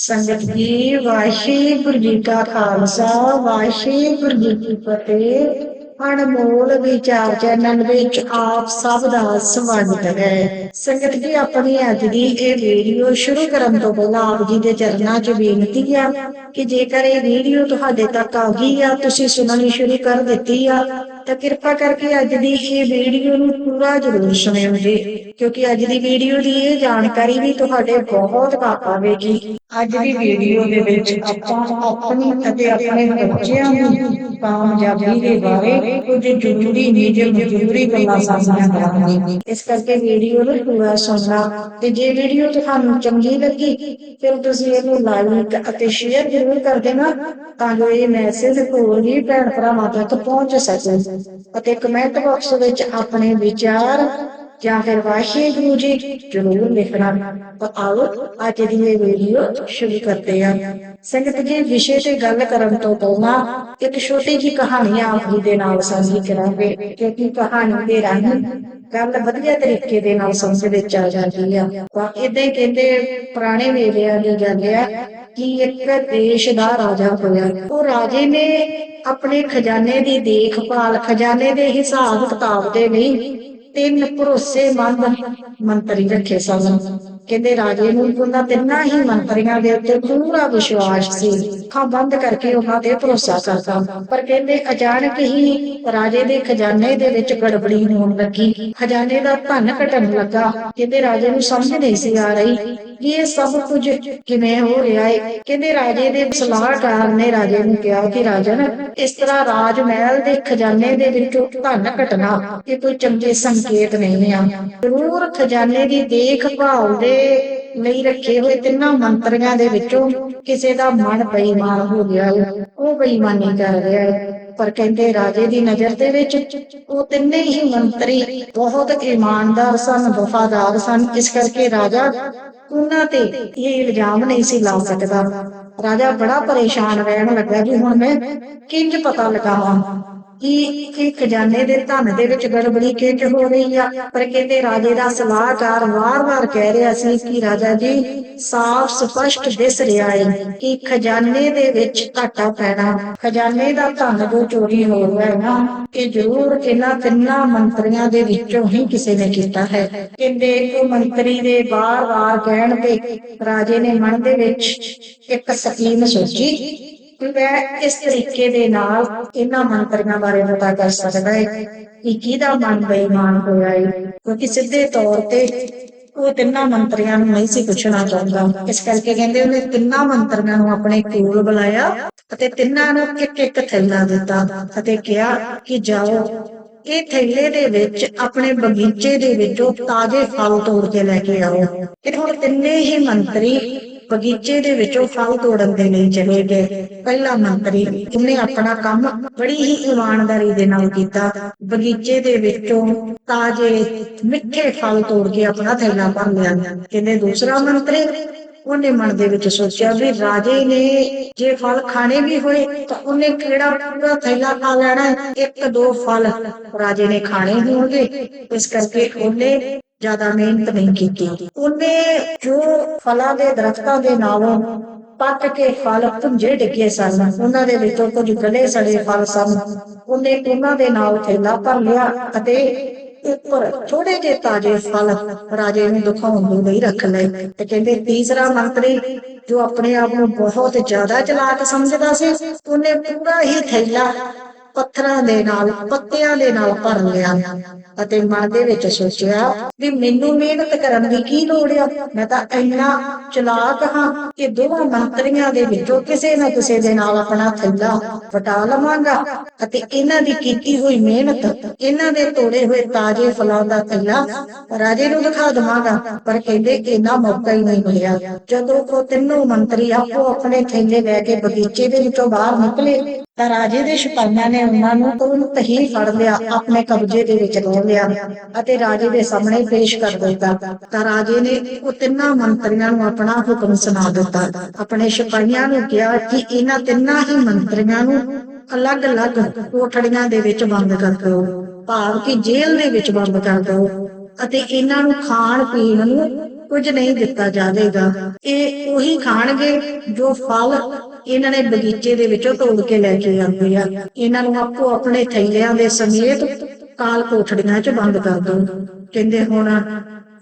ਸੰਗਤ ਜੀ ਵਾਹਿਗੁਰੂ ਜੀ ਕਾ ਖਾਲਸਾ ਵਾਹਿਗੁਰੂ ਜੀ ਕੀ ਫਤਿਹ। ਅਨਮੋਲ ਵਿਚਾਰ ਚੈਨਲ ਵਿੱਚ ਆਪ ਸਭ ਦਾ ਸਵਾਗਤ ਹੈ। ਸੰਗਤ ਜੀ, ਆਪਣੀ ਅੱਜ ਦੀ ਇਹ ਵੀਡੀਓ ਸ਼ੁਰੂ ਕਰਨ ਤੋਂ ਪਹਿਲਾਂ ਆਪ ਜੀ ਦੇ ਚਰਨਾਂ 'ਚ ਬੇਨਤੀ ਆ ਕਿ ਜੇਕਰ ਇਹ ਵੀਡੀਓ ਤੁਹਾਡੇ ਤੱਕ ਆ ਗਈ ਆ, ਤੁਸੀਂ ਸੁਣਨੀ ਸ਼ੁਰੂ ਕਰ ਦਿੱਤੀ ਆ, ਤਾਂ ਕਿਰਪਾ ਕਰਕੇ ਅੱਜ ਦੀ ਇਹ ਵੀਡੀਓ ਨੂੰ ਪੂਰਾ ਜ਼ਰੂਰ ਸੁਣਿਓ ਜੀ, ਕਿਉਂਕਿ ਅੱਜ ਦੀ ਵੀਡੀਓ ਦੀ ਇਹ ਜਾਣਕਾਰੀ ਵੀ ਤੁਹਾਡੇ ਬਹੁਤ ਕੰਮ ਆਵੇਗੀ ਅੱਜ ਦੀ ਵੀਡੀਓ ਦੇ ਵਿੱਚ ਆਪਾਂ ਆਪਣੀ ਅਤੇ ਆਪਣੇ ਬੱਚਿਆਂ ਨੂੰ ਕਾਮਯਾਬੀ ਦੇ ਬਾਰੇ ਕੁਝ ਜ਼ਰੂਰੀ ਨਿਯਮ ਜ਼ਰੂਰੀ ਗੱਲਾਂ ਸਾਂਝੀਆਂ ਕਰਾਂਗੇ। ਇਸ ਕਰਕੇ ਵੀਡੀਓ ਨੂੰ ਪੂਰਾ ਸੁਣਨਾ ਤੇ ਜੇ ਵੀਡੀਓ ਤੁਹਾਨੂੰ ਚੰਗੀ ਲੱਗੀ ਫਿਰ ਤੁਸੀਂ ਇਹਨੂੰ ਲਾਈਕ ਅਤੇ ਸ਼ੇਅਰ ਜ਼ਰੂਰ ਕਰ ਦੇਣਾ ਤਾਂ ਜੋ ਇਹ ਮੈਸੇਜ ਹੋਰ ਵੀ ਭੈਣ ਭਰਾਵਾਂ ਤੱਕ ਪਹੁੰਚ ਸਕੇ। ਅਤੇ ਕਮੈਂਟ ਬਾਕਸ ਵਿੱਚ ਆਪਣੇ ਵਿਚਾਰ ਜਾਂ ਫਿਰ ਵਾਹਿਗੁਰੂ ਜੀ ਜ਼ਰੂਰ ਲਿਖਣਾ, ਤਾਂ ਆਓ ਅੱਜ ਦੀ ਇਹ ਵੀਡੀਓ ਸ਼ੁਰੂ ਕਰਦੇ ਹਾਂ। ਸੰਗਤ ਜੀ, ਵਿਸ਼ੇ ਤੇ ਗੱਲ ਕਰਨ ਤੋਂ ਪਹਿਲਾਂ ਇੱਕ ਛੋਟੀ ਜੀ ਕਹਾਣੀ ਆਪ ਜੀ ਦੇ ਨਾਲ ਸਾਂਝੀ ਕਰਾਂਗੇ, ਕਿਉਂਕਿ ਕਹਾਣੀ ਦੇ ਰਾਹੀਂ ਗੱਲ ਵਧੀਆ ਤਰੀਕੇ ਦੇ ਨਾਲ ਸਮਝ ਵਿੱਚ ਆ ਜਾਂਦੀ ਆ। ਤਾਂ ਇਦਾਂ ਹੀ ਕਹਿੰਦੇ ਪੁਰਾਣੇ ਵੇਲਿਆਂ ਦੀ ਗੱਲ ਆ ਕਿ ਇੱਕ ਦੇਸ਼ ਦਾ ਰਾਜਾ ਹੋਇਆ। ਉਹ ਰਾਜੇ ਨੇ ਆਪਣੇ ਖਜ਼ਾਨੇ ਦੀ ਦੇਖਭਾਲ, ਖਜ਼ਾਨੇ ਦੇ ਹਿਸਾਬ ਕਿਤਾਬ ਦੇ ਲਈ ਤਿੰਨ ਭਰੋਸੇਮੰਦ ਮੰਤਰੀ ਰੱਖੇ ਸਨ ਕਹਿੰਦੇ ਰਾਜੇ ਨੂੰ ਉਹਨਾਂ ਤਿੰਨਾਂ ਹੀ ਮੰਤਰੀਆਂ ਦੇ ਉੱਤੇ ਪੂਰਾ ਵਿਸ਼ਵਾਸ ਸੀ। ਅੱਖਾਂ ਬੰਦ ਕਰਕੇ ਉਹਨਾਂ ਤੇ ਭਰੋਸਾ ਕਰਦਾ। ਪਰ ਕਹਿੰਦੇ ਅਚਾਨਕ ਹੀ ਰਾਜੇ ਦੇ ਖਜ਼ਾਨੇ ਦੇ ਵਿੱਚ ਗੜਬੜੀ ਹੋਣ ਲੱਗੀ। ਖਜ਼ਾਨੇ ਦਾ ਧਨ ਘਟਣ ਲੱਗਾ। ਕਹਿੰਦੇ ਰਾਜੇ ਨੂੰ ਸਮਝ ਨਹੀਂ ਸੀ ਆ ਰਹੀ ਕਿ ਇਹ ਸਭ ਕੁਝ ਕਿਵੇਂ ਹੋ ਰਿਹਾ ਹੈ ਕਹਿੰਦੇ ਰਾਜੇ ਦੇ ਸਲਾਹਕਾਰ ਨੇ ਰਾਜੇ ਨੂੰ ਕਿਹਾ ਕਿ ਰਾਜਨ, ਇਸ ਤਰ੍ਹਾਂ ਰਾਜ ਮਹਿਲ ਦੇ ਖਜ਼ਾਨੇ ਦੇ ਵਿੱਚੋਂ ਧਨ ਘਟਣਾ ਇਹ ਕੋਈ ਚੰਗੇ ਸੰਕੇਤ ਨਹੀਂ ਆ। ਜ਼ਰੂਰ ਖਜ਼ਾਨੇ ਦੀ ਦੇਖਭਾਲ ਦੇ ਲਈ ਰੱਖੇ ਹੋਏ ਤਿੰਨਾਂ ਮੰਤਰੀਆਂ ਦੇ ਵਿੱਚੋਂ ਕਿਸੇ ਦਾ ਮਨ ਬੇਈਮਾਨ ਹੋ ਗਿਆ ਹੈ। ਉਹ ਬੇਈਮਾਨੀ ਕਰ ਰਿਹਾ ਹੈ। ਪਰ ਕਹਿੰਦੇ ਰਾਜੇ ਦੀ ਨਜ਼ਰ ਦੇ ਵਿੱਚ ਉਹ ਤਿੰਨੇ ਹੀ ਮੰਤਰੀ ਬਹੁਤ ਇਮਾਨਦਾਰ ਸਨ, ਵਫਾਦਾਰ ਸਨ। ਇਸ ਕਰਕੇ ਰਾਜਾ ਉਹਨਾਂ ਤੇ ਇਹ ਇਲਜ਼ਾਮ ਨਹੀਂ ਸੀ ਲਾ ਸਕਦਾ। ਰਾਜਾ ਬੜਾ ਪਰੇਸ਼ਾਨ ਰਹਿਣ ਲੱਗਾ ਜੀ, ਹੁਣ ਮੈਂ ਕਿੰਜ ਪਤਾ ਲਗਾਵਾਂ? ਕਿ ਇਹ ਖਜ਼ਾਨੇ ਦੇ ਧਨ ਦੇ ਵਿੱਚ ਗੜਬੜੀ ਕਿੰਜ ਹੋ ਰਹੀ ਆ? ਪਰ ਕਹਿੰਦੇ ਰਾਜੇ ਦਾ ਸਲਾਹਕਾਰ ਵਾਰ-ਵਾਰ ਕਹਿ ਰਿਹਾ ਸੀ ਕਿ ਰਾਜਾ ਜੀ, ਸਾਫ਼ ਸਪਸ਼ਟ ਦਿਸ ਰਿਹਾ ਹੈ ਕਿ ਖਜ਼ਾਨੇ ਦੇ ਵਿੱਚ ਘਾਟਾ ਪੈਣਾ। ਖਜ਼ਾਨੇ ਦਾ ਧਨ ਜੋ ਚੋਰੀ ਹੋ ਰਿਹਾ ਹੈ ਨਾ ਕਿ ਜ਼ਰੂਰ ਇਹਨਾਂ ਤਿੰਨਾਂ ਮੰਤਰੀਆਂ ਦੇ ਵਿੱਚੋਂ ਹੀ ਕਿਸੇ ਨੇ ਕੀਤਾ ਹੈ। ਕਹਿੰਦੇ ਇੱਕ ਮੰਤਰੀ ਦੇ ਵਾਰ-ਵਾਰ ਕਹਿਣ ਤੇ ਰਾਜੇ ਨੇ ਮਨ ਦੇ ਵਿੱਚ ਇੱਕ ਸਕੀਮ ਸੋਚੀ। ਮੈਂ ਇਸ ਤਰੀਕੇ ਦੇ ਨਾਲ ਇਹਨਾਂ ਮੰਤਰੀਆਂ ਬਾਰੇ ਪਤਾ ਕਰ ਸਕਦਾ ਹੈ ਕਿ ਕਿਹਦਾ ਮਨ ਬੇਈਮਾਨ ਹੋਇਆ ਹੈ। ਕਿਉਂਕਿ ਸਿੱਧੇ ਤੌਰ ਤੇ ਉਹ ਤਿੰਨਾਂ ਮੰਤਰੀਆਂ ਨੂੰ ਨਹੀਂ ਸੀ ਪੁੱਛਣਾ ਚਾਹੁੰਦਾ। ਇਸ ਕਰਕੇ ਕਹਿੰਦੇ ਉਹਨੇ ਤਿੰਨਾਂ ਮੰਤਰੀਆਂ ਨੂੰ ਆਪਣੇ ਕੋਲ ਬੁਲਾਇਆ ਅਤੇ ਤਿੰਨਾਂ ਨੂੰ ਇੱਕ ਇੱਕ ਥੈਲਾ ਦਿੱਤਾ ਅਤੇ ਕਿਹਾ ਕਿ ਜਾਓ, ਇਹ ਥੈਲੇ ਦੇ ਵਿੱਚ ਆਪਣੇ ਬਗੀਚੇ ਦੇ ਵਿੱਚੋਂ ਤਾਜ਼ੇ ਫਲ ਤੋੜ ਕੇ ਲੈ ਕੇ ਆਓ। ਇਹ ਹੁਣ ਤਿੰਨੇ ਹੀ ਮੰਤਰੀ ਬਗੀਚੇ ਦੇ ਵਿੱਚੋਂ ਫਲ ਤੋੜਨ ਦੇ ਲਈ ਚਲੇ ਗਏ। ਪਹਿਲਾ ਮੰਤਰੀ ਉਹਨੇ ਆਪਣਾ ਕੰਮ ਬੜੀ ਹੀ ਇਮਾਨਦਾਰੀ ਦੇ ਨਾਲ ਕੀਤਾ। ਬਗੀਚੇ ਦੇ ਵਿੱਚੋਂ ਤਾਜ਼ੇ, ਮਿੱਠੇ ਫਲ ਤੋੜ ਕੇ ਆਪਣਾ ਥੈਲਾ ਭਰ ਲਿਆ। ਕਹਿੰਦੇ ਦੂਸਰਾ ਮੰਤਰੀ ਉਹਨੇ ਮਨ ਦੇ ਵਿੱਚ ਸੋਚਿਆ ਵੀ ਰਾਜੇ ਨੇ ਜੇ ਫਲ ਖਾਣੇ ਵੀ ਹੋਏ ਤਾਂ ਉਹਨੇ ਕਿਹੜਾ ਪੂਰਾ ਥੈਲਾ ਖਾ ਲੈਣਾ? ਇੱਕ ਦੋ ਫਲ ਰਾਜੇ ਨੇ ਖਾਣੇ ਹੋਣਗੇ। ਇਸ ਕਰਕੇ ਉਹਨੇ ਜ਼ਿਆਦਾ ਮਿਹਨਤ ਨਹੀਂ ਕੀਤੀ। ਉਹਨੇ ਜੋ ਫਲਾਂ ਦੇ ਦਰਖਤਾਂ ਦੇ ਨਾਲੋਂ ਪੱਕ ਕੇ ਫਲ ਪੁੰਜੇ ਡਿੱਗੇ ਸਨ, ਉਹਨਾਂ ਦੇ ਵਿੱਚੋਂ ਕੁਝ ਗਲੇ ਸੜੇ ਫਲ ਸਨ। ਉਹਨੇ ਉਹਨਾਂ ਦੇ ਨਾਲ ਥੈਲਾ ਭਰ ਲਿਆ ਅਤੇ ਉੱਪਰ ਥੋੜੇ ਜਿਹੇ ਤਾਜ਼ੇ ਫਲ ਰਾਜੇ ਨੂੰ ਦਿਖਾਉਣ ਨੂੰ ਲਈ ਰੱਖ ਲਏ ਤੇ ਕਹਿੰਦੇ, ਤੀਸਰਾ ਮੰਤਰੀ ਜੋ ਆਪਣੇ ਆਪ ਨੂੰ ਬਹੁਤ ਜ਼ਿਆਦਾ ਚਲਾਕ ਸਮਝਦਾ ਸੀ, ਉਹਨੇ ਪੂਰਾ ਹੀ ਥੈਲਾ ਪੱਥਰਾਂ ਦੇ ਨਾਲ, ਪੱਤਿਆਂ ਦੇ ਨਾਲ ਭਰ ਲਿਆ ਅਤੇ ਮਨ ਦੇ ਵਿੱਚ ਸੋਚਿਆ ਵੀ ਮੈਨੂੰ ਮਿਹਨਤ ਕਰਨ ਦੀ ਕੀ ਲੋੜ ਆ? ਮੈਂ ਤਾਂ ਇੰਨਾ ਚਲਾਕ ਹਾਂ ਕਿ ਦੋਵਾਂ ਮੰਤਰੀਆਂ ਦੇ ਵਿੱਚੋਂ ਕਿਸੇ ਨਾ ਕਿਸੇ ਦੇ ਨਾਲ ਆਪਣਾ ਥੈਲਾ ਵਟਾ ਲਵਾਂਗਾ। ਅਤੇ ਇਹਨਾਂ ਦੀ ਕੀਤੀ ਹੋਈ ਮਿਹਨਤ, ਇਹਨਾਂ ਦੇ ਤੋੜੇ ਹੋਏ ਤਾਜ਼ੇ ਫਲਾਂ ਦਾ ਥੈਲਾ ਰਾਜੇ ਨੂੰ ਦਿਖਾ ਦਵਾਂਗਾ। ਪਰ ਕਹਿੰਦੇ ਇਹਨਾਂ ਮੌਕਾ ਹੀ ਨਹੀਂ ਮਿਲਿਆ। ਜਦੋਂ ਉਹ ਤਿੰਨੋਂ ਮੰਤਰੀ ਆਪੋ ਆਪਣੇ ਥੈਲੇ ਲੈ ਕੇ ਬਗੀਚੇ ਦੇ ਵਿੱਚੋਂ ਬਾਹਰ ਨਿਕਲੇ ਤਾਂ ਰਾਜੇ ਦੇ ਸਿਪਾਹੀਆਂ ਨੇ ਉਹਨਾਂ ਨੂੰ ਤੁਰੰਤ ਹੀ ਫੜ ਲਿਆ, ਆਪਣੇ ਕਬਜ਼ੇ ਦੇ ਵਿੱਚ ਲੈ ਲਿਆ ਅਤੇ ਰਾਜੇ ਦੇ ਸਾਹਮਣੇ ਪੇਸ਼ ਕਰ ਦਿੱਤਾ। ਤਾਂ ਰਾਜੇ ਨੇ ਉਹ ਤਿੰਨਾਂ ਮੰਤਰੀਆਂ ਨੂੰ ਆਪਣਾ ਹੁਕਮ ਸੁਣਾ ਦਿੱਤਾ। ਆਪਣੇ ਸਿਪਾਹੀਆਂ ਨੂੰ ਕਿਹਾ ਕਿ ਇਹਨਾਂ ਤਿੰਨਾਂ ਹੀ ਮੰਤਰੀਆਂ ਨੂੰ ਅਲੱਗ-ਅਲੱਗ ਕੋਠੜੀਆਂ ਦੇ ਵਿੱਚ ਬੰਦ ਕਰ ਦਿਓ, ਭਾਵ ਕਿ ਜੇਲ੍ਹ ਦੇ ਵਿੱਚ ਬੰਦ ਕਰ ਦਿਓ ਅਤੇ ਇਹਨਾਂ ਨੂੰ ਖਾਣ ਪੀਣ ਨੂੰ ਕੁਝ ਨਹੀਂ ਦਿੱਤਾ ਜਾਵੇਗਾ। ਇਹ ਉਹੀ ਖਾਣਗੇ ਜੋ ਫਲ ਇਹਨਾਂ ਨੇ ਬਗੀਚੇ ਦੇ ਵਿੱਚੋਂ ਤੋੜ ਕੇ ਲੈ ਕੇ ਆਉਂਦੇ ਆ। ਇਹਨਾਂ ਨੂੰ ਆਪੋ ਆਪਣੇ ਥੈਲਿਆਂ ਦੇ ਸਮੇਤ ਕਾਲ ਕੋਠੜੀਆਂ 'ਚ ਬੰਦ ਕਰ ਦੋ ਕਹਿੰਦੇ ਹੁਣ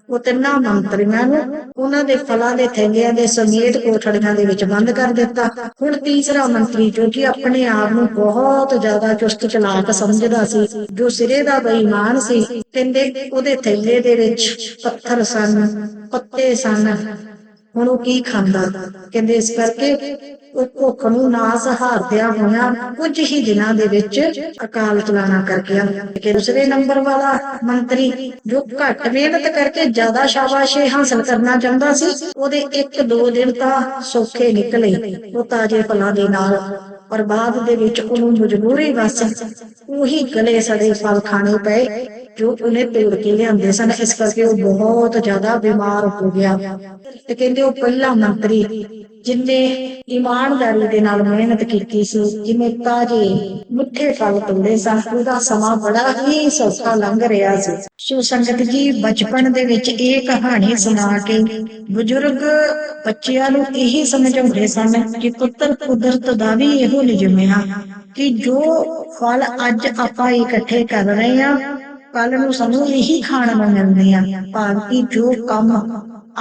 ਉਹ ਤਿੰਨਾਂ ਮੰਤਰੀਆਂ ਨੂੰ ਉਹਨਾਂ ਦੇ ਫਲਾਂ ਦੇ ਥੈਲਿਆਂ ਦੇ ਸਮੇਤ ਕੋਠੜੀਆਂ ਦੇ ਵਿੱਚ ਬੰਦ ਕਰ ਦਿੱਤਾ। ਹੁਣ ਤੀਸਰਾ ਮੰਤਰੀ ਜੋ ਕਿ ਆਪਣੇ ਆਪ ਨੂੰ ਬਹੁਤ ਜ਼ਿਆਦਾ ਚੁਸਤ ਚਲਾਕ ਸਮਝਦਾ ਸੀ, ਜੋ ਸਿਰੇ ਦਾ ਬੇਈਮਾਨ ਸੀ, ਕਹਿੰਦੇ ਉਹਦੇ ਥੈਲੇ ਦੇ ਵਿੱਚ ਪੱਥਰ ਸਨ, ਪੱਤੇ ਸਨ। ਹੁਣ ਉਹ ਕੀ ਖਾਂਦਾ? ਕਹਿੰਦੇ ਇਸ ਕਰਕੇ ਭੁੱਖ ਨੂੰ ਨਾ ਸਹਾਰਦਿਆਂ ਹੋਇਆਂ ਕੁਝ ਹੀ ਦਿਨਾਂ ਦੇ ਵਿੱਚ ਅਕਾਲ ਚਲਾਣਾ ਕਰ ਗਿਆ। ਕਿ ਦੂਸਰੇ ਨੰਬਰ ਵਾਲਾ ਮੰਤਰੀ ਜੋ ਘੱਟ ਮਿਹਨਤ ਕਰਕੇ ਜ਼ਿਆਦਾ ਸ਼ਾਬਾਸ਼ੇ ਹਾਸਲ ਕਰਨਾ ਚਾਹੁੰਦਾ ਸੀ, ਉਹਦੇ ਇੱਕ ਦੋ ਦਿਨ ਤਾਂ ਸੌਖੇ ਨਿਕਲੇ। ਉਹ ਤਾਜੇ ਫਲਾਂ ਦੇ ਨਾਲ ਪਰ ਬਾਅਦ ਦੇ ਵਿੱਚ ਉਹਨੂੰ ਮਜਬੂਰੀ ਵਸ ਉਹੀ ਗਲੇ ਸੜੇ ਫਲ ਖਾਣੇ ਪਏ ਜੋ ਉਹਨੇ ਤੋੜ ਕੇ ਲਿਆਂਦੇ ਸਨ। ਇਸ ਕਰਕੇ ਉਹ ਬਹੁਤ ਜ਼ਿਆਦਾ ਬਿਮਾਰ ਹੋ ਗਿਆ। ਤੇ ਕਹਿੰਦੇ ਉਹ ਪਹਿਲਾ ਮੰਤਰੀ ਜਿਨੇ ਇਮਾਨਦਾਰੀ ਦੇ ਨਾਲ ਮਿਹਨਤ ਕੀਤੀ ਸੀ ਜਿਨੇ ਤਾਜੇ ਮਿੱਠੇ ਫਲ ਤੋੜੇ ਸਨ, ਉਹਦਾ ਸਮਾਂ ਬੜਾ ਹੀ ਸੌਖਾ ਲੰਘ ਰਿਹਾ ਸੀ। ਸੋ ਸੰਗਤ ਜੀ, ਬਚਪਨ ਦੇ ਵਿੱਚ ਇਹ ਕਹਾਣੀ ਸੁਣਾ ਕੇ ਬਜ਼ੁਰਗ ਬੱਚਿਆਂ ਨੂੰ ਇਹੀ ਸਮਝਾਉਂਦੇ ਸਨ ਕਿ ਪੁੱਤਰ ਕੁਦਰਤ ਦਾ ਵੀ ਇਹੋ ਨਿਯਮ ਆ ਕਿ ਜੋ ਫਲ ਅੱਜ ਆਪਾਂ ਇਕੱਠੇ ਕਰ ਰਹੇ ਆ ਕੱਲ ਨੂੰ ਸਾਨੂੰ ਇਹੀ ਖਾਣ ਨੂੰ ਮਿਲਦੇ ਆ ਭਾਵ ਕਿ ਜੋ ਕੰਮ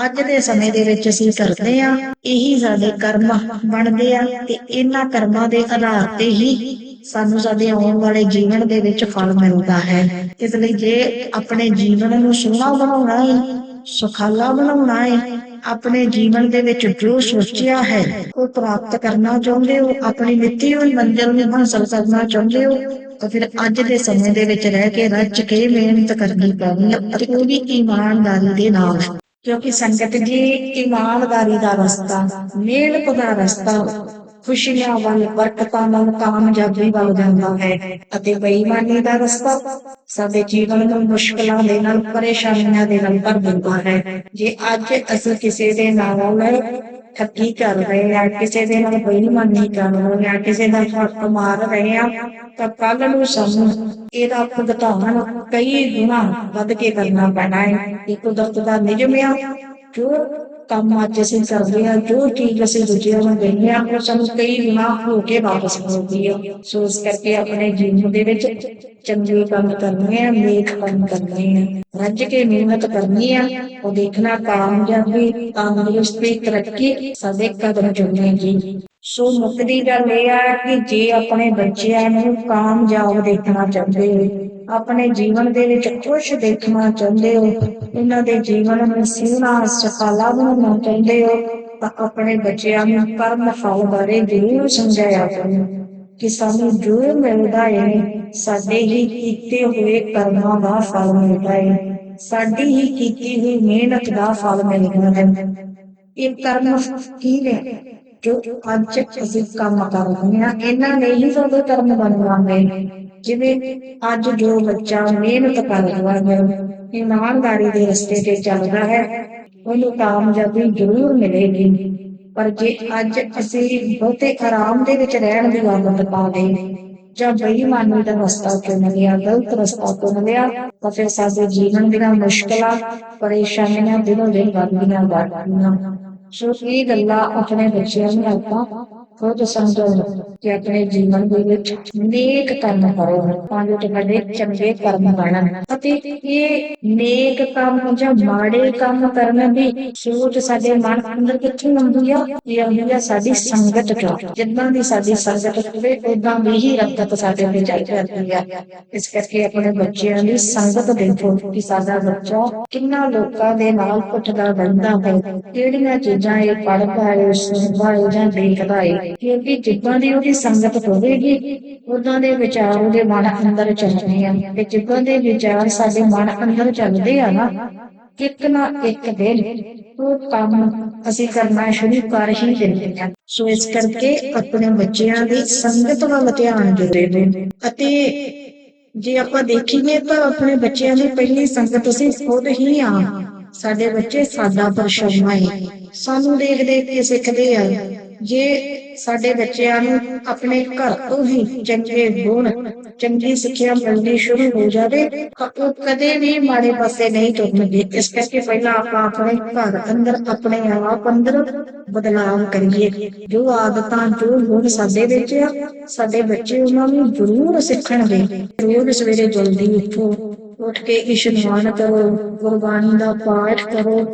ਅੱਜ ਦੇ ਸਮੇਂ ਦੇ ਵਿੱਚ ਅਸੀਂ ਕਰਦੇ ਆ ਇਹੀ ਸਾਡੇ ਕਰਮ ਬਣਦੇ ਆ ਤੇ ਇਹਨਾਂ ਕਰਮਾਂ ਦੇ ਆਧਾਰ ਤੇ ਹੀ ਸਾਨੂੰ ਸਾਡੇ ਆਉਣ ਵਾਲੇ ਜੀਵਨ ਦੇ ਵਿੱਚ ਫਲ ਮਿਲਦਾ ਹੈ। ਇਸ ਲਈ ਜੇ ਆਪਣੇ ਜੀਵਨ ਨੂੰ ਸੋਹਣਾ ਬਣਾਉਣਾ ਹੈ, ਸੁਖਾਲਾ ਬਣਾਉਣਾ ਹੈ, ਆਪਣੇ ਜੀਵਨ ਦੇ ਵਿੱਚ ਜੋ ਸੋਚਿਆ ਹੈ, ਉਹ ਪ੍ਰਾਪਤ ਕਰਨਾ ਚਾਹੁੰਦੇ ਹੋ, ਆਪਣੀ ਮਿੱਤੀ ਹੋਈ ਮੰਜ਼ਿਲ ਨੂੰ ਹਾਸਲ ਕਰਨਾ ਚਾਹੁੰਦੇ ਹੋ, ਤਾਂ ਫਿਰ ਅੱਜ ਦੇ ਸਮੇਂ ਦੇ ਵਿੱਚ ਰਹਿ ਕੇ ਰੱਜ ਕੇ ਮਿਹਨਤ ਕਰਨੀ ਪੈਣੀ ਹੈ ਅਤੇ ਉਹ ਵੀ ਇਮਾਨਦਾਰੀ ਦੇ ਨਾਲ। ਕਿਉਂਕਿ ਸੰਗਤ ਜੀ ਇਮਾਨਦਾਰੀ ਦਾ ਰਸਤਾ ਮਿਹਨਤ ਦਾ ਰਸਤਾ ਖੁਸ਼ੀਆਂ ਵੱਲ ਬਰਕਤਾਂ ਵੱਲ ਕਾਮਯਾਬੀ ਵੱਲ ਜਾਂਦਾ ਹੈ ਅਤੇ ਬੇਈਮਾਨੀ ਦਾ ਰਸਤਾ ਸਾਡੇ ਜੀਵਨ ਨੂੰ ਮੁਸ਼ਕਲਾਂ ਦੇ ਨਾਲ, ਪਰੇਸ਼ਾਨੀਆਂ ਦੇ ਨਾਲ ਭਰ ਦਿੰਦਾ ਹੈ। ਜੇ ਅੱਜ ਅਸੀਂ ਕਿਸੇ ਦੇ ਨਾਲ ਠੱਗੀ ਕਰ ਰਹੇ ਹਾਂ, ਕਿਸੇ ਦੇ ਨਾਲ ਬੇਈਮਾਨੀ ਕਰ ਰਹੇ ਹਾਂ, ਕਿਸੇ ਦਾ ਹੱਕ ਮਾਰ ਰਹੇ ਹਾਂ, ਤਾਂ ਕੱਲ ਨੂੰ ਸਾਨੂੰ ਇਹਦਾ ਭੁਗਤਾਨ ਕਈ ਗੁਣਾ ਵੱਧ ਕੇ ਕਰਨਾ ਪੈਣਾ ਹੈ। ਇਹ ਕੁਦਰਤ ਦਾ ਨਿਯਮ ਆ, ਜੋ ਕੰਮ ਅੱਜ ਅਸੀਂ ਕਰਦੇ ਹਾਂ, ਜੋ ਚੀਜ਼ ਅਸੀਂ ਦੂਜਿਆਂ ਨੂੰ ਦਿੰਦੇ ਹਾਂ, ਉਹ ਸਾਨੂੰ ਕਈ ਗੁਣਾ ਹੋ ਕੇ ਵਾਪਸ ਮਿਲਦੀ ਹੈ ਸੋ ਇਸ ਕਰਕੇ ਆਪਣੇ ਜੀਵਨ ਦੇ ਵਿੱਚ ਚੰਗੇ ਕੰਮ ਕਰਨੇ ਆ, ਨੇਕ ਕੰਮ ਕਰਨੇ ਆ। ਰੱਜ ਕੇ ਮਿਹਨਤ ਕਰਨੀ ਆ, ਉਹ ਦੇਖਣਾ ਕਾਮਯਾਬੀ, ਤੰਦਰੁਸਤੀ, ਤਰੱਕੀ ਸਾਡੇ ਕਦਮ ਚੁਣੇਗੀ ਸੋ ਮੁੱਕਦੀ ਗੱਲ ਇਹ ਆ ਕਿ ਜੇ ਆਪਣੇ ਬੱਚਿਆਂ ਨੂੰ ਕਾਮਯਾਬ ਦੇਖਣਾ ਚਾਹੁੰਦੇ ਹੋ, ਆਪਣੇ ਜੀਵਨ ਦੇ ਵਿੱਚ ਖੁਸ਼ ਦੇਖਣਾ ਚਾਹੁੰਦੇ ਹੋ ਇਹਨਾਂ ਦੇ ਜੀਵਨ ਨੂੰ ਸੋਹਣਾ ਸਫਲਾ ਬਣਾਉਣਾ ਚਾਹੁੰਦੇ ਹੋ, ਤਾਂ ਆਪਣੇ ਬੱਚਿਆਂ ਨੂੰ ਕਰਮ ਫਲ ਬਾਰੇ ਜ਼ਰੂਰ ਸਮਝਾਇਆ ਕਰੋ ਕਿ ਸਾਨੂੰ ਜੋ ਮਿਲਦਾ ਹੈ ਸਾਡੇ ਹੀ ਕੀਤੇ ਹੋਏ ਕਰਮਾਂ ਦਾ ਫਲ ਮਿਲਦਾ ਹੈ ਸਾਡੀ ਹੀ ਕੀਤੀ ਹੋਈ ਮਿਹਨਤ ਦਾ ਫਲ ਮਿਲਦਾ ਹੈ। ਇਹ ਕਰਮ ਕੀ ਨੇ? ਜੋ ਅੱਜ ਅਸੀਂ ਕੰਮ ਕਰ ਰਹੇ ਹਾਂ ਇਹਨਾਂ ਨੇ ਹੀ ਸਾਡੇ ਕਰਮ ਬਣਵਾਉਂਦੇ ਜਿਵੇਂ ਅੱਜ ਜੋ ਬੱਚਾ ਮਿਹਨਤ ਕਰ ਰਿਹਾ ਹੈ, ਇਮਾਨਦਾਰੀ ਦੇ ਰਸਤੇ ਤੇ ਚੱਲਦਾ ਹੈ, ਉਹਨੂੰ ਕਾਮਯਾਬੀ ਜ਼ਰੂਰ ਮਿਲੇਗੀ। ਪਰ ਜੇ ਅੱਜ ਅਸੀਂ ਬਹੁਤੇ ਆਰਾਮ ਦੇ ਵਿੱਚ ਰਹਿਣ ਦੀ ਆਦਤ ਪਾ ਲਈ ਜਾਂ ਬੇਈਮਾਨੀ ਦਾ ਰਸਤਾ ਚੁਣ ਲਿਆ, ਗਲਤ ਰਸਤਾ ਚੁਣ ਲਿਆ, ਤਾਂ ਫਿਰ ਸਾਡੇ ਜੀਵਨ ਦੀਆਂ ਮੁਸ਼ਕਲਾਂ, ਪਰੇਸ਼ਾਨੀਆਂ ਦਿਨੋਂ ਦਿਨ ਵੱਧਦੀਆਂ ਜਾਂਦੀਆਂ ਸੋ ਇਹ ਗੱਲਾਂ ਆਪਣੇ ਬੱਚਿਆਂ ਨੂੰ ਆਪਾਂ ਖੁਦ ਸਮਝੋ ਕਿ ਆਪਣੇ ਜੀਵਨ ਦੇ ਵਿੱਚ ਨੇਕ ਕਰਮ ਕਰੋ, ਤਾਂ ਜੋ ਤੁਹਾਡੇ ਚੰਗੇ ਕਰਮ ਬਣਨ। ਅਤੇ ਇਹ ਨੇਕ ਕੰਮ ਜਾਂ ਮਾੜੇ ਕੰਮ ਕਰਨ ਦੀ ਸੋਚ ਸਾਡੇ ਮਨ ਅੰਦਰ ਕਿੱਥੋਂ ਆਉਂਦੀ ਆ? ਇਹ ਆਉਂਦੀ ਆ ਸਾਡੀ ਸੰਗਤ ਚੋਂ। ਜਿੱਦਾਂ ਦੀ ਸਾਡੀ ਸੰਗਤ ਹੋਵੇ, ਉਦਾਂ ਦੀ ਹੀ ਰੰਗਤ ਸਾਡੇ ਤੇ ਚੱਲ ਜਾਂਦੀ ਆ। ਇਸ ਕਰਕੇ ਆਪਣੇ ਬੱਚਿਆਂ ਦੀ ਸੰਗਤ ਦੇਖੋ ਕਿ ਸਾਡਾ ਬੱਚਾ ਕਿੰਨਾ ਲੋਕਾਂ ਦੇ ਨਾਲ ਉੱਠਦਾ ਬੈਠਦਾ ਹੈ ਕਿਹੜੀਆਂ ਚੀਜ਼ਾਂ ਇਹ ਪੜ੍ਹਦਾ ਹੈ ਸੁਣਦਾ ਹੈ ਜਾਂ ਦੇਖਦਾ ਹੈ ਕਿਉਂਕਿ ਜਿੱਦਾਂ ਦੀ ਉਹਦੀ ਸੰਗਤ ਹੋਵੇਗੀ, ਉਦਾਂ ਦੇ ਵਿਚਾਰ ਉਹਦੇ ਮਨ ਅੰਦਰ ਚੱਲਣੇ ਆ। ਤੇ ਜਿੱਦਾਂ ਦੇ ਵਿਚਾਰ ਸਾਡੇ ਮਨ ਅੰਦਰ ਚੱਲਦੇ ਆ ਨਾ, ਇੱਕ ਨਾ ਇੱਕ ਦਿਨ ਉਹ ਕੰਮ ਅਸੀਂ ਕਰਨਾ ਸ਼ੁਰੂ ਕਰ ਹੀ ਦਿੰਦੇ ਹਾਂ ਸੋ ਇਸ ਕਰਕੇ ਆਪਣੇ ਬੱਚਿਆਂ ਦੀ ਸੰਗਤ ਵੱਲ ਧਿਆਨ ਦਿਓ ਅਤੇ ਜੇ ਆਪਾਂ ਦੇਖੀਏ ਤਾਂ ਆਪਣੇ ਬੱਚਿਆਂ ਦੀ ਪਹਿਲੀ ਸੰਗਤ ਅਸੀਂ ਖੁਦ ਹੀ ਆ। ਸਾਡੇ ਬੱਚੇ ਸਾਡਾ ਪਰਛਾਵਾਂ ਹੈ ਸਾਨੂੰ ਦੇਖਦੇ ਕੇ ਸਿੱਖਦੇ ਆ। ਜੇ ਸਾਡੇ ਬੱਚਿਆਂ ਨੂੰ ਆਪਣੇ ਘਰ ਤੋਂ ਹੀ ਚੰਗੇ ਗੁਣ ਚੰਗੀ ਸਿੱਖਿਆ ਮਿਲਣੀ ਸ਼ੁਰੂ ਹੋ ਜਾਵੇ, ਤਾਂ ਉਹ ਕਦੇ ਵੀ ਮਾੜੇ ਪਾਸੇ ਨਹੀਂ ਤੁਰਨਗੇ। ਇਸ ਕਰਕੇ ਪਹਿਲਾਂ ਆਪਾਂ ਆਪਣੇ ਘਰ ਅੰਦਰ, ਆਪਣੇ ਆਪ ਅੰਦਰ ਬਦਲਾਵ ਕਰੀਏ। ਜੋ ਆਦਤਾਂ, ਜੋ ਗੁਣ ਸਾਡੇ ਵਿੱਚ ਆ, ਸਾਡੇ ਬੱਚੇ ਉਹਨਾਂ ਨੂੰ ਜ਼ਰੂਰ ਸਿੱਖਣਗੇ। ਰੋਜ਼ ਸਵੇਰੇ ਜਲਦੀ ਉੱਠੋ, ਉੱਠ ਕੇ ਇਸ਼ਨਾਨ ਕਰੋ, ਗੁਰਬਾਣੀ ਦਾ ਪਾਠ ਕਰੋ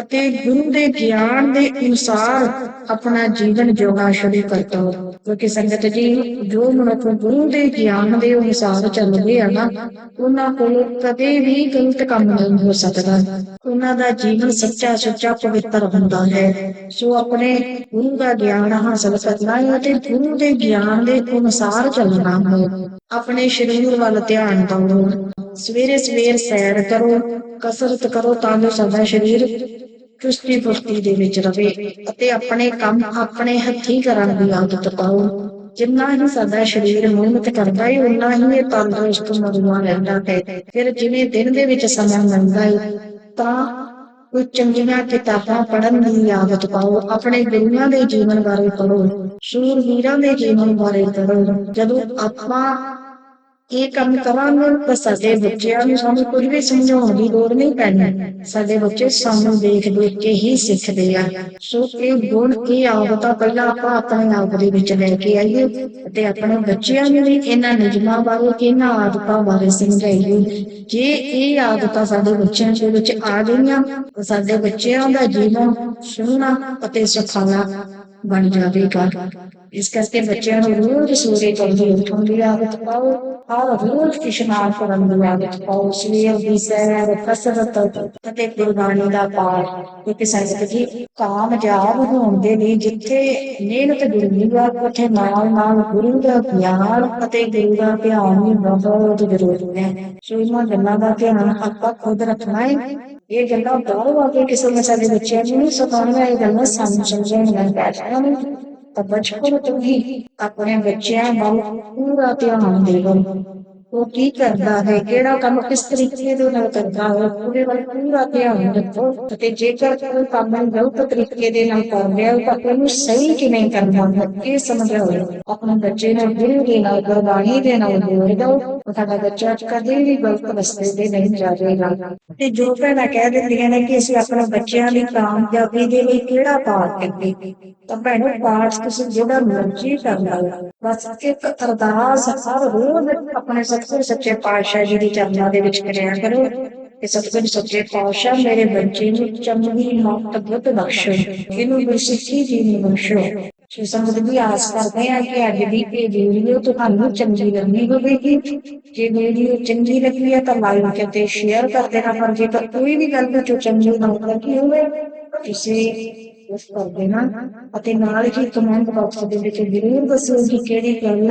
ਅਤੇ ਗੁਰੂ ਦੇ ਗਿਆਨ ਦੇ ਅਨੁਸਾਰ ਆਪਣਾ ਜੀਵਨ ਜਿਉਣਾ ਸ਼ੁਰੂ ਕਰ ਦਿਓ ਕਿਉਂਕਿ ਸੰਗਤ ਜੀ, ਜੋ ਮਨੁੱਖ ਗੁਰੂ ਦੇ ਗਿਆਨ ਦੇ ਅਨੁਸਾਰ ਚੱਲਦੇ ਆ ਨਾ, ਉਹਨਾਂ ਕੋਲ ਕਦੇ ਵੀ ਗਲਤ ਕੰਮ ਨਹੀਂ ਹੋ ਸਕਦਾ। ਉਹਨਾਂ ਦਾ ਜੀਵਨ ਸੱਚਾ ਸੁੱਚਾ ਪਵਿੱਤਰ ਹੁੰਦਾ ਹੈ। ਸੋ ਆਪਣੇ ਗੁਰੂ ਦਾ ਗਿਆਨ ਹਾਸਲ ਕਰਨਾ ਹੈ ਅਤੇ ਗੁਰੂ ਦੇ ਗਿਆਨ ਦੇ ਅਨੁਸਾਰ ਚੱਲਣਾ ਹੈ। ਆਪਣੇ ਸਰੀਰ ਵੱਲ ਧਿਆਨ ਦਿਓ। ਸਵੇਰੇ ਸਵੇਰ ਸੈਰ ਕਰੋ, ਕਸਰਤ ਕਰੋ ਤਾਂ ਜੋ ਸਾਡਾ ਸਰੀਰ ਚੁਸਤੀ ਫੁਰਤੀ ਦੇ ਵਿੱਚ ਰਵੇ ਅਤੇ ਆਪਣੇ ਕੰਮ ਆਪਣੇ ਹੱਥੀਂ ਕਰਨ ਦੀ ਆਦਤ ਪਾਓ। ਜਿੰਨਾ ਹੀ ਸਾਡਾ ਸਰੀਰ ਮਿਹਨਤ ਕਰਦਾ ਹੈ ਉਨਾ ਹੀ ਇਹ ਤੰਦਰੁਸਤ ਮਰੂਆ ਰਹਿੰਦਾ ਹੈ। ਫਿਰ ਜਿਵੇਂ ਦਿਨ ਦੇ ਵਿੱਚ ਸਮਾਂ ਮਿਲਦਾ ਹੈ ਤਾਂ ਕੋਈ ਚੰਗੀਆਂ ਕਿਤਾਬਾਂ ਪੜ੍ਹਨ ਦੀ ਆਦਤ ਪਾਓ, ਆਪਣੇ ਗੁਰੂਆਂ ਦੇ ਜੀਵਨ ਬਾਰੇ ਪੜ੍ਹੋ ਸ਼ੂਰਵੀਰਾਂ ਦੇ ਜੀਵਨ ਬਾਰੇ ਪੜ੍ਹੋ। ਜਦੋਂ ਆਪਾਂ ਇਹ ਕੰਮ ਕਰਾਂਗੇ ਤਾਂ ਸਾਡੇ ਬੱਚਿਆਂ ਨੂੰ ਸਾਨੂੰ ਕੁਝ ਵੀ ਸਮਝਾਉਣ ਦੀ ਲੋੜ ਨਹੀਂ ਪੈਣੀ। ਸਾਡੇ ਬੱਚੇ ਸਾਨੂੰ ਦੇਖ ਦੇਖ ਕੇ ਹੀ ਸਿੱਖਦੇ ਆ। ਸੋ ਇਹ ਗੁਣ, ਇਹ ਆਦਤਾਂ ਪਹਿਲਾਂ ਆਪਾਂ ਆਪਣੇ ਆਪ ਦੇ ਵਿੱਚ ਲੈ ਕੇ ਆਈਏ ਅਤੇ ਆਪਣੇ ਬੱਚਿਆਂ ਨੂੰ ਵੀ ਇਹਨਾਂ ਨਿਯਮਾਂ ਬਾਰੇ, ਇਹਨਾਂ ਆਦਤਾਂ ਬਾਰੇ ਸਮਝਾਈਏ। ਜੇ ਇਹ ਆਦਤਾਂ ਸਾਡੇ ਬੱਚਿਆਂ ਦੇ ਵਿੱਚ ਆ ਗਈਆਂ, ਤਾਂ ਸਾਡੇ ਬੱਚਿਆਂ ਦਾ ਜੀਵਨ ਸੋਹਣਾ ਅਤੇ ਸੁਖਾਲਾ ਬਣ ਜਾਵੇਗਾ। ਇਸ ਕਰਕੇ ਬੱਚਿਆਂ ਨੂੰ ਰੋਜ਼ ਸਵੇਰੇ ਜਲਦੀ ਉੱਠਣ ਦੀ ਆਦਤ ਪਾਓ ਹਰ ਰੋਜ਼ ਇਸ਼ਨਾਨ ਕਰਨ ਦੀ ਆਦਤ ਪਾਓ ਸਵੇਰ ਦੀ ਸੈਰ ਕਸਰਤ ਅਤੇ ਗੁਰਬਾਣੀ ਦਾ ਪਾਠ ਕਿਉਂਕਿ ਸੰਗਤ ਜੀ ਕਾਮਯਾਬ ਹੋਣ ਦੇ ਲਈ ਜਿੱਥੇ ਮਿਹਨਤ ਜ਼ਰੂਰੀ ਆ ਉੱਥੇ ਨਾਲ ਨਾਲ ਗੁਰੂ ਦਾ ਗਿਆਨ ਅਤੇ ਗੁਰੂ ਦਾ ਧਿਆਨ ਵੀ ਬਹੁਤ ਜ਼ਰੂਰੀ ਹੈ ਸੋ ਇਹਨਾਂ ਗੱਲਾਂ ਦਾ ਧਿਆਨ ਆਪਾਂ ਖੁਦ ਰੱਖਣਾ ਹੈ ਇਹ ਗੱਲਾਂ ਬਾਹਰੋਂ ਆ ਕੇ ਕਿਸੇ ਨੇ ਸਾਡੇ ਬੱਚਿਆਂ ਨੂੰ ਨਹੀਂ ਸਿਖਾਉਣੀਆਂ ਇਹ ਗੱਲਾਂ ਸਾਨੂੰ ਸਮਝਾਉਣੀਆਂ ਪੈਣੀਆਂ ਤਾਂ ਬਚਪਨ ਤੋਂ ਹੀ ਆਪਣੇ ਬੱਚਿਆਂ ਵੱਲ ਪੂਰਾ ਧਿਆਨ ਦੇਵੋ। ਉਹ ਕੀ ਕਰਦਾ ਹੈ, ਕਿਹੜਾ ਕੰਮ ਕਿਸ ਤਰੀਕੇ ਦੇ ਨਾਲ ਕਰਦਾ ਹੈ, ਉਹਦੇ ਵੱਲ ਪੂਰਾ ਧਿਆਨ ਰੱਖੋ ਅਤੇ ਜੇਕਰ ਕੋਈ ਕੰਮ ਗਲਤ ਤਰੀਕੇ ਦੇ ਨਾਲ ਕਰ ਰਿਹਾ ਹੈ, ਤਾਂ ਉਹਨੂੰ ਸਹੀ ਕਿਵੇਂ ਕਰਨਾ ਹੈ ਇਹ ਸਮਝਾਓ। ਆਪਣੇ ਬੱਚੇ ਨੂੰ ਗੁਰੂ ਦੇ ਨਾਲ, ਗੁਰਬਾਣੀ ਦੇ ਨਾਲ ਜੋੜ ਦਿਓ। ਤੁਹਾਡਾ ਬੱਚਾ ਕਦੇ ਵੀ ਗਲਤ ਰਸਤੇ ਤੇ ਨਹੀਂ ਜਾਵੇਗਾ। ਤੇ ਜੋ ਭੈਣਾਂ ਕਹਿ ਦਿੰਦੀਆਂ ਨੇ ਕਿ ਅਸੀਂ ਆਪਣੇ ਬੱਚਿਆਂ ਦੀ ਕਾਮਯਾਬੀ ਦੇ ਲਈ ਕਿਹੜਾ ਪਾਠ ਕਰੀਏ? ਤਾਂ ਭੈਣੋ ਪਾਠ ਤੁਸੀਂ ਜਿਹੜਾ ਮਰਜ਼ੀ ਕਰ ਲਓ। ਬਸ ਇੱਕ ਅਰਦਾਸ ਹਰ ਰੋਜ਼ ਆਪਣੇ ਸਤਿਗੁਰ ਸੱਚੇ ਪਾਤਸ਼ਾਹ ਜੀ ਦੀ ਚਰਨਾਂ ਦੇ ਵਿੱਚ ਕਰਿਆ ਕਰੋ ਕਿ ਸਤਿਗੁਰ ਸੱਚੇ ਪਾਤਸ਼ਾਹ ਮੇਰੇ ਬੱਚੇ ਨੂੰ ਚੰਗੀ ਮੌਤ ਬੁੱਧ ਬਖਸ਼ੋ, ਇਹਨੂੰ ਗੁਰਸਿੱਖੀ ਜੀ ਨੂੰ ਬਖਸ਼ੋ। ਸੋ ਸੰਗਤ ਦੀ ਆਸ ਕਰਦੇ ਆ ਕਿ ਅੱਜ ਦੀ ਇਹ ਵੀਡੀਓ ਤੁਹਾਨੂੰ ਚੰਗੀ ਲੱਗੀ ਹੋਵੇਗੀ। ਜੇ ਵੀਡੀਓ ਚੰਗੀ ਲੱਗੀ ਹੈ ਤਾਂ ਲਾਈਕ ਅਤੇ ਸ਼ੇਅਰ ਕਰ ਦੇਣਾ, ਪਰ ਜੇਕਰ ਕੋਈ ਵੀ ਗੱਲ ਵਿੱਚੋਂ ਚੰਗੀ ਨਾ ਲੱਗੀ ਹੋਵੇ, ਤੁਸੀਂ ਉਸ ਕਰ ਦੇਣਾ ਅਤੇ ਨਾਲ ਹੀ ਕਮੈਂਟ ਬਾਕਸ ਦੇ ਵਿੱਚ ਜ਼ਰੂਰ ਦੱਸੋ ਕਿ ਕਿਹੜੀ ਗੱਲ